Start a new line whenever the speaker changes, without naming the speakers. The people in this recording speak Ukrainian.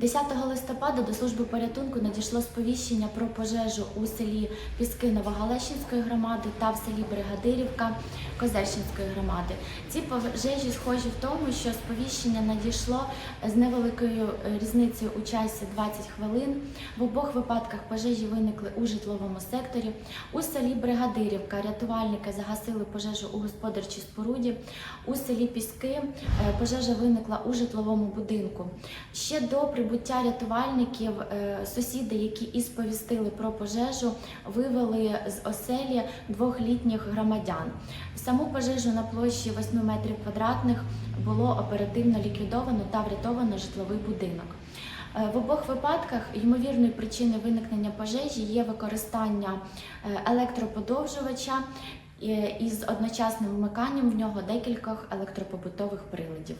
10 листопада до служби порятунку надійшло сповіщення про пожежу у селі Піски Новогалещинської громади та в селі Бригадирівка Козельщинської громади. Ці пожежі схожі в тому, що сповіщення надійшло з невеликою е, різницею у часі 20 хвилин. В обох випадках пожежі виникли у житловому секторі. У селі Бригадирівка рятувальники загасили пожежу у господарчій споруді. У селі Піски е, пожежа виникла у житловому будинку. Ще до прибуття рятувальників е, сусіди, які і сповістили про пожежу, вивели з оселі двох літніх громадян. Саму пожежу на площі 8 метрів квадратних було оперативно ліквідовано та врятовано житловий будинок. Е, В обох випадках ймовірною причиною виникнення пожежі є використання е, електроподовжувача із одночасним вмиканням в нього декількох електропобутових приладів.